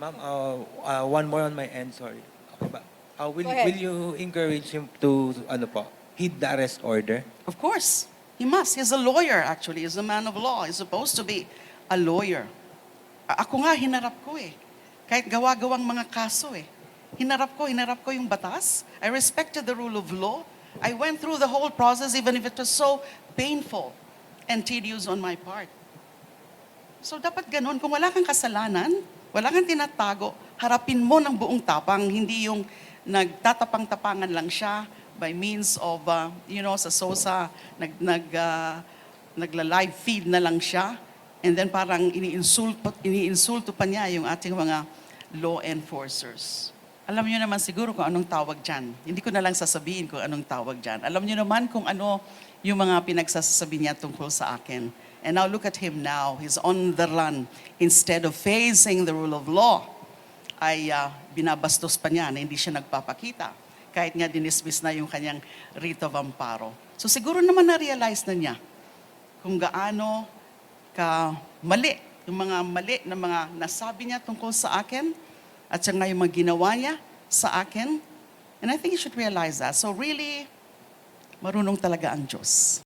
Ma'am, uh, uh, one more on my end, sorry. Ba? Uh, will, Go ahead. will you encourage him to, ano po, heed the arrest order? Of course, he must. He's a lawyer, actually. He's a man of law. He's supposed to be a lawyer. A- Ako nga, hinarap ko eh. Kahit gawa-gawang mga kaso eh. Hinarap ko, hinarap ko yung batas. I respected the rule of law. I went through the whole process even if it was so painful and tedious on my part. So dapat ganun, kung wala kang kasalanan, wala kang tinatago, harapin mo ng buong tapang, hindi yung nagtatapang-tapangan lang siya by means of, uh, you know, sa SOSA, nag, nag, uh, nagla-live feed na lang siya, and then parang iniinsulto, iniinsulto pa niya yung ating mga law enforcers. Alam niyo naman siguro kung anong tawag dyan. Hindi ko na lang sasabihin kung anong tawag dyan. Alam niyo naman kung ano yung mga pinagsasabi niya tungkol sa akin. And now look at him now. He's on the run. Instead of facing the rule of law, ay ah, binabastos pa niya na hindi siya nagpapakita. Kahit nga dinismiss na yung kanyang writ of amparo. So siguro naman na-realize na niya kung gaano ka mali, yung mga mali na mga nasabi niya tungkol sa akin, at saka yung mga ginawa niya sa akin. And I think you should realize that. So really, marunong talaga ang Diyos.